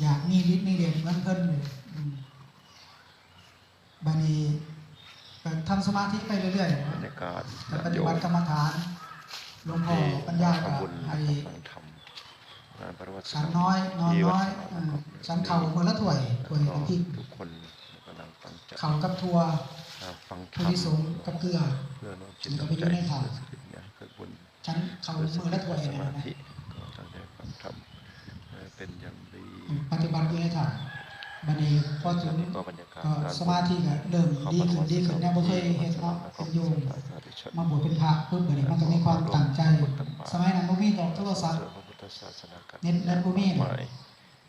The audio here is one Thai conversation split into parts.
อยากมีฤทธิ์มีเดชเหมือนเพิ่นอยู่อืมบัดนี้ก็ทำสมาธิไปเรื่อยๆบรรยากาศแล้วปฏิบัติกรรมฐานหลวงพ่อปัญญาก็ทำบุญให้ฟังธรรมงานประวัติฉันน้อยนอนน้อยเออฉันเข่าคนละถ้วยถ้วยก็กับพริกทุกคนกำลังตั้งใจเข่ากับทัวฟังธรทุรมที่สงกับเกลือเพื่อน้อมจิตมันก็น้อมไปใจอยู่ในถาดเพื่อสิริญาเกิดบุญฉันเข่าเพื่อสมือละถ้วยสนะมานะธิก็ตั้งใจฟังธรรมเอ่อเป็นอย่างดี ปฏิบัติอยู่ในถาดบัดนี้พอถึงก็บรรยากาศก็งานสมาธิก็เริ่มดีขึ้นดีขึ้นแน่บ่เคยเฮ็ดเนาะเป็นโยมมาบวชเป็นพระปุ๊บบัดนี้มันก็มีความตั้งใจ สมัยนั้นบ่มีดอกโทรศัพท์พระพุทธศาสนาการเน็ตเน็ตบ่มีดอกหาย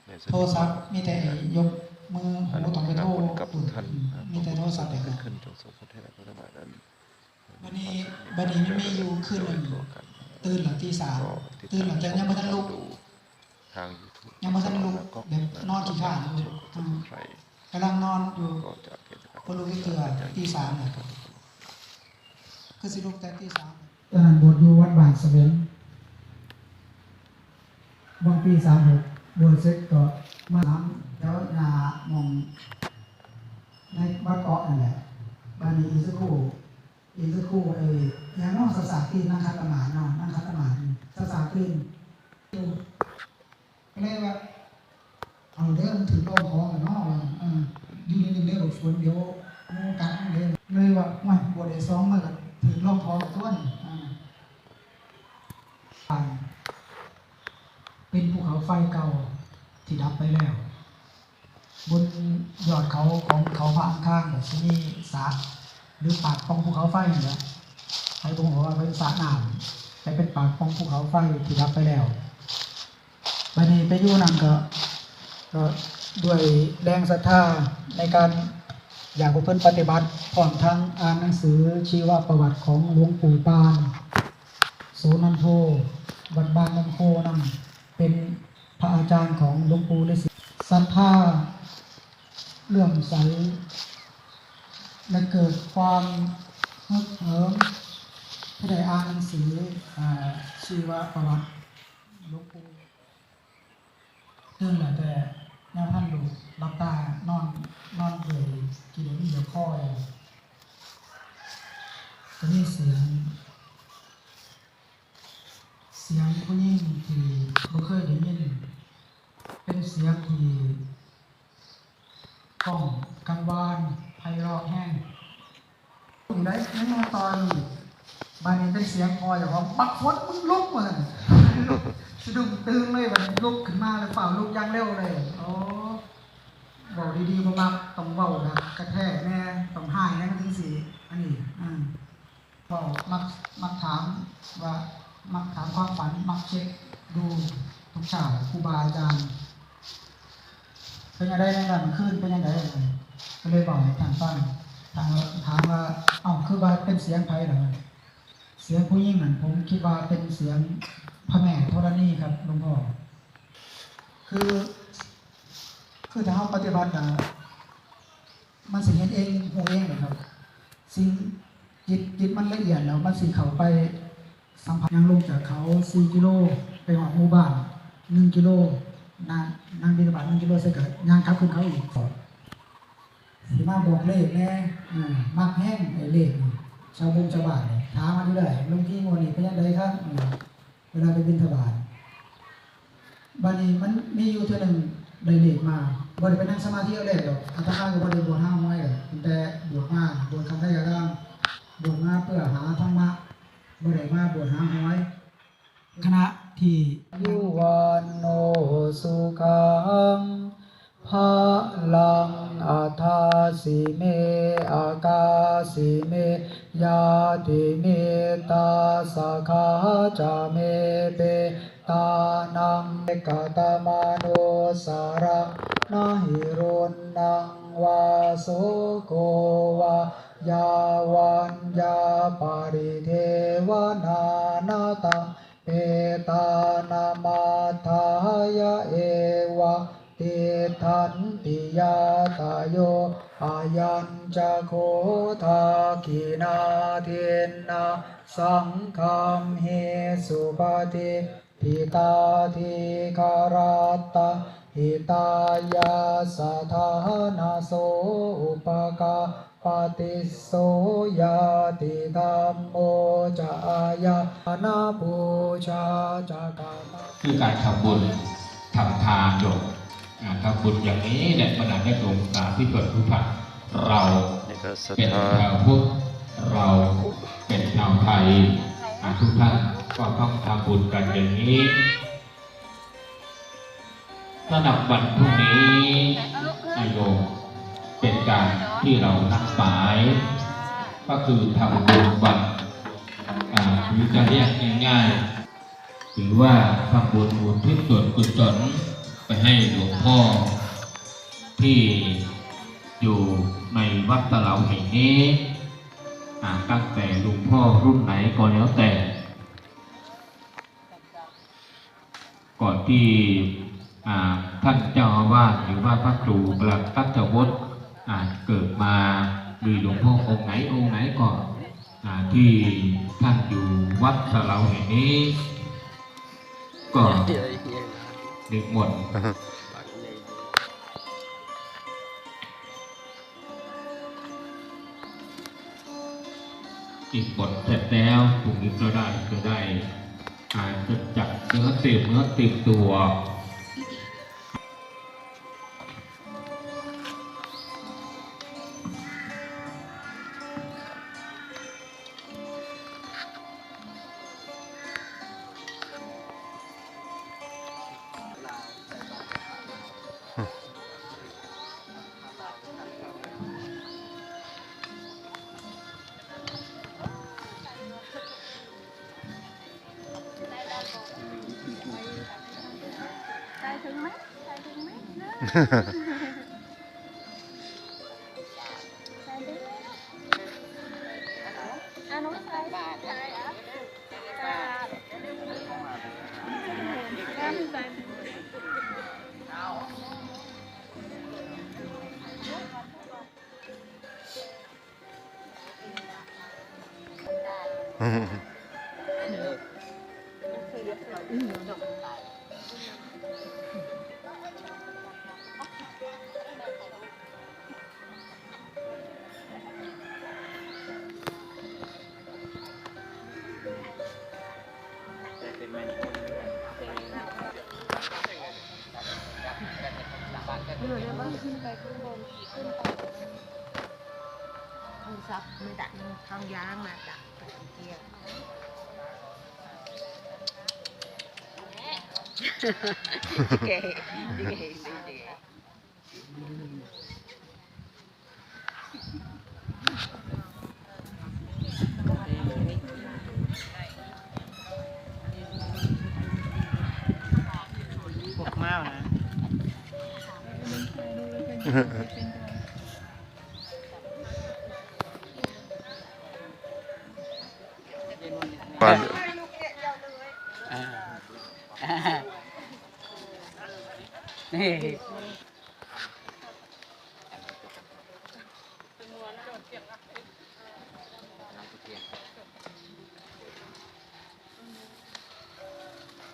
ในสโทรศัพท์มีแต่ยกมือหูต้องไปโทรกับทุกท่านมีแต่โทรศัพท์เด็กขึ้นนะขึ้นจงสมพุทธะพัฒนานั้นบัดนี้บัดนี้มันมีอยู่คืนหนึ่งตื่นหลังตีสามตื่นหลังจากยังบ่ทันลุก ทาง YouTube ยังบ่ทันลุกแบบนอนขี้ข้านอยู่อืมใครกำลังนอนอยู่ก็จะเกิดจากบ่รู้อีกเทื่อตีสามน่ะคือสิลุกแต่ตีสามตอนนั้นบวชอยู่วัดบางสะเวนบางปี36บวชเสร็จก็มาทำแล้วหน้ามองในวัดเกาะนั่นแหละบ้านนี้อีกสักครู่อีกสักครู่ไอ้ยังนอกสสาตีนนั่งคัดประมาณเนาะนั่งคัดประมาณสสาตีนอยู่ก็เลยว่าเอาเด้อมันถึงโลกของกันเนาะว่าเอออยู่ นี่เด้อฝนเดี๋ยวงูกัดมันเด้อเลยว่าไม่บ่ได้ซ้อมมากับถึงโลกของตัวนี่อ่าอ่าเป็นภูเขาไฟเก่าที่ดับไปแล้ว บนยอดเขาของเขาพระอังข้างเนี่ยที่มีสระหรือปากปล่องภูเขาไฟเนี่ยใครบอกว่าเป็นสระน้ำแต่เป็นปากปล่องภูเขาไฟที่ดับไปแล้วบัดนี้ไปอยู่นั่นก็ก็ด้วยแรงศรัทธาในการ อยากเพิ่นปฏิบัติพร้อมทั้งอ่านหนังสือชีวประวัติของหลวงปู่ปานโสนันโทวัดบางน้ำโพนั่นเป็นพระอาจารย์ของหลวงปู่ฤาษีศรัทธาเลื่อมใสและเกิดความฮึกเหิมที่ได้อ่านหนังสือชีวประวัติหลวงปู่ซึ่งแหละแต่แนวท่านดูรับตานอนนอนเลยกิ นเดี๋ยวคอยก็นี่เสียง เสียงผู้หญิงที่บ่เคยได้ยินเป็นเสียงที่กล้องกังวานไพเราะแห้งอยู่ได้ยังมาตอนบานนี้เป็นเสียงพออย่างของบักฟดมึงลุกมาสะดุ้งตื่นเลยวันลุกขึ้นมาเลยเปล่าลุกยังเร็วเลยโอ้ บอกดีๆมามักต้องเบานะกระแทกแน่ต้องห้แน่ถึงสีอันนี้อืมเบามักมักถามว่ามักถามความฝันมักเช็คดูทุกเช้าครูบาอาจารย์เป็นยังไงในนั้นขึ้นเป็นยังไงก็เลยบอกทางฟังทางถามว่าเอ้าคือว่าเป็นเสียงไผ่เหรอเสียงผู้หญิงนั่นผมคิดว่าเป็นเสียงพระแม่ธรณีครับหลวงพ่อคือ คือถ้าเราปฏิบัตินะมันสิเห็นเองหูเองเลยครับ สิ่งจิตจิตมันละเอียดแล้วมันสิเขาไปสัมผัสยังลงจากเขา4กิโลไปหอดหมู่บ้าน1กิโลนางนางบิณฑบาตนางกิโลเสกยางครับขึ้นเขาอีกสีมาบอกเลขแน่อ่ามักแห้งไอ้เลขชาวบุญชาวบ้านถามมาเรื่อยลุงที่โมนี่เป็นยังไงครับเวลาไปบิณฑบาตบัดนี้มันมีอยู่เท่านึงได้เลขมา บ่ได้ไปนั่งสมาธิเอาเลขหรอกอาตมาก็บ่ได้บวชห้าม้อยแต่บวชมาบวชคำได้กระด้างบวชมาเพื่อหาธรรมะบ่ได้มาบวชห้าม้อยคณะที่ยุวันโนสุขังภาลังอัฏฐาสิเมอากาสิเมยาติเมตาสกขาจาเมเปตานังกตมาโนสาระ นาหิรุนนังวาโสโกวายาวันยาปาริเทวนานาตังเปตานามาทายะเอวะติทันติยาตาโยอายัญจะโคทากินาเทนนาสังฆัมเฮสุปฏิ ทิตาทิคาราตะหิตายาสถานาโสอุปกาปฏิโสยาติธรรมโมจายานาบูชาจากาคือการทำบุญทำทานโยมอ่าทำบุญอย่างนี้เนี่ยบรรดาญาติโยมสาทุกท่านเรานี่ก็ศรัทเป็นชาวพุทธเราเป็นชาวไทยทุกท่าน ก็ต้องทำบุญกันอย่างนี้สำหรับวันพรุ่งนี้นายโยมเป็นการที่เรานัดหมาย ก็คือทำบุญวันหรือจะเรียกง่ายๆหรือว่าทำบุญอุญทิศส่วนกุศลไปให้หลวงพ่อ ที่อยู่ในวัดตะเหลาแห่งนี้ตั้งแต่หลวงพ่อรุ่นไหนก็แล้วแต่ ก่อนที่ท่านเจ้าอาวาสหรือว่าพระครูประหลัตัจวัฒน์เกิดมามีหลวงพ่อองค์ไหนองค์ไหนก่อนอที่ท่านอยู่วัดตะเหลาแห่งนี้ ก็นึกหมดอีกบทเสร็จแล้วพรุ่งนี้ก็ได้ก็ได้ อาจจะจับเนื้อติดเนื้อติดตัว ใรศัพท์ไม่ดันทางยาง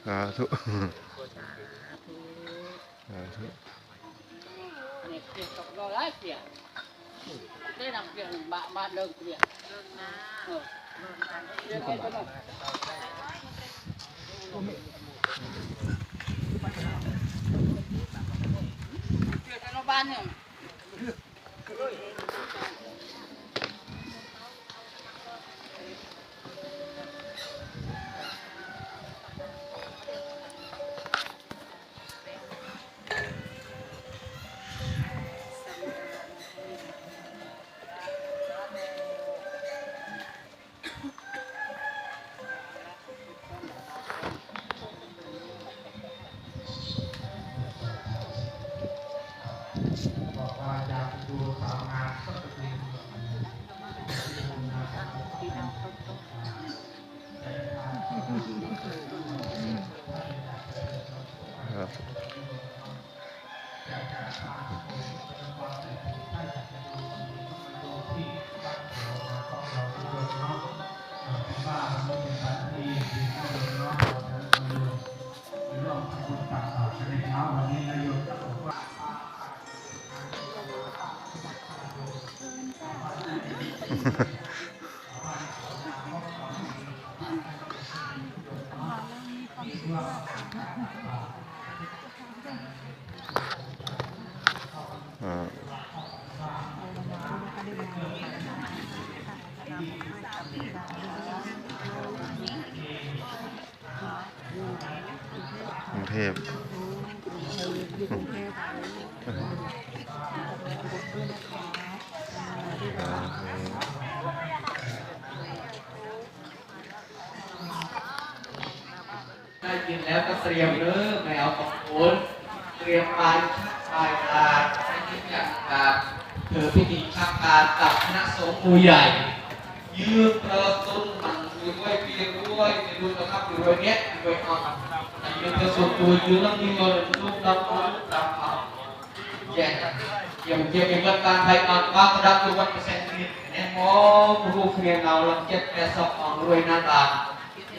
สาธุสาธุนี่เกี่ยวกับเกรุงเทพ ได้ยินแล้วก็เตรียมเริ่มไม่เอาของโอนเตรียมปลายชักปลายตาให้ยิ่งใหญ่กับเธอพิธีชักการกับคณะสงฆ์ผู้ใหญ่ ยืนเธอตุนมันด้วยเพียงด้วยไปดูนะครับอยู่ด้วยเนี้ยอยู่ด้วยเอายืนเธอส่วนตัวยืนแล้วมีเงินลูกดำลูกดำเอาแย่ยังเกี่ยวกับการไทยการว่ากระดับตัววันเปอร์เซ็นต์นี้แน่มอผู้เคลียร์เราลังเจ็ดแปดสองของรวยหน้าตา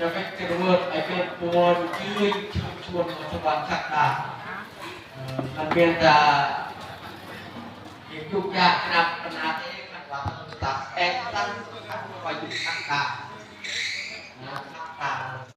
affected world ไอเป็นปวนยืนชมชนของสวัสดิ์ทักษะมันเป็นแต่ยิ่ยุ่งยากนับปัญหาเองขัดขวางตัดแอกตั้งขัดคอยยุ่งทักษะนะทักษะ